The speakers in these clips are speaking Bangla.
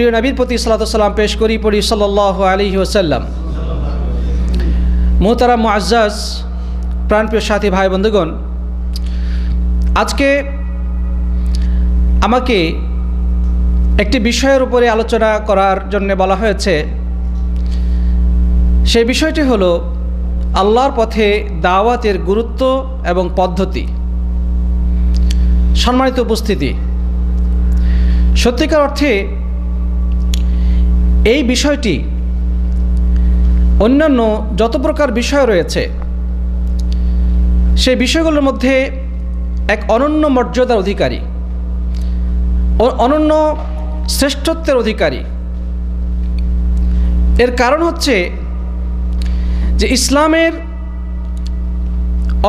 প্রিয় নবীর প্রতি সালাতাম পেশ করি, পড়ি সাল্লাহ আলী ওসাল্লাম মোহতারাম মুআজ্জাজ প্রাণপ্রিয় সাথী ভাই বন্ধুগণ, আজকে আমাকে একটি বিষয়ের উপরে আলোচনা করার জন্য বলা হয়েছে। সেই বিষয়টি হলো আল্লাহর পথে দাওয়াতের গুরুত্ব এবং পদ্ধতি। সম্মানিত উপস্থিতি। সত্যিকার অর্থে এই বিষয়টি, অন্যান্য যত প্রকার বিষয় রয়েছে, সেই বিষয়গুলোর মধ্যে এক অনন্য মর্যাদার অধিকারী অনন্য শ্রেষ্ঠত্বের অধিকারী। এর কারণ হচ্ছে যে ইসলামের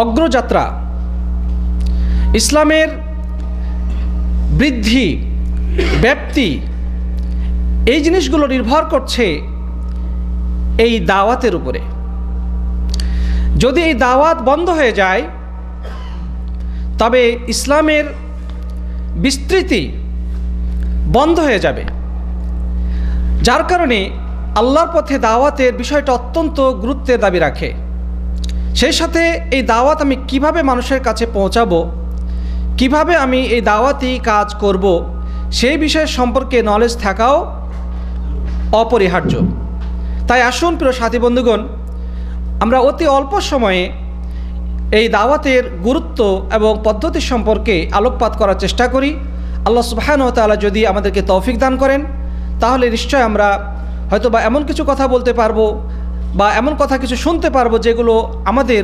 অগ্রযাত্রা, ইসলামের বৃদ্ধি, ব্যাপ্তি এই জিনিসগুলো নির্ভর করছে এই দাওয়াতের উপরে। যদি এই দাওয়াত বন্ধ হয়ে যায়, তবে ইসলামের বিস্তৃতি বন্ধ হয়ে যাবে। যার কারণে আল্লাহর পথে দাওয়াতের বিষয়টা অত্যন্ত গুরুত্বের দাবি রাখে। সেই সাথে এই দাওয়াত আমি কীভাবে মানুষের কাছে পৌঁছাবো, কীভাবে আমি এই দাওয়াতি কাজ করব, সেই বিষয় সম্পর্কে নলেজ থাকাও অপরিহার্য। তাই আসুন, প্রিয় সাথী বন্ধুগণ, আমরা অতি অল্প সময়ে এই দাওয়াতের গুরুত্ব এবং পদ্ধতি সম্পর্কে আলোকপাত করার চেষ্টা করি। আল্লাহ সুবাহান তাআলা যদি আমাদেরকে তৌফিক দান করেন, তাহলে নিশ্চয় আমরা হয়তো বা এমন কিছু কথা বলতে পারব বা এমন কথা কিছু শুনতে পারব যেগুলো আমাদের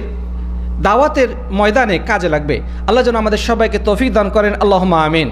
দাওয়াতের ময়দানে কাজে লাগবে। আল্লাহ যেন আমাদের সবাইকে তৌফিক দান করেন। আল্লাহ আমিন।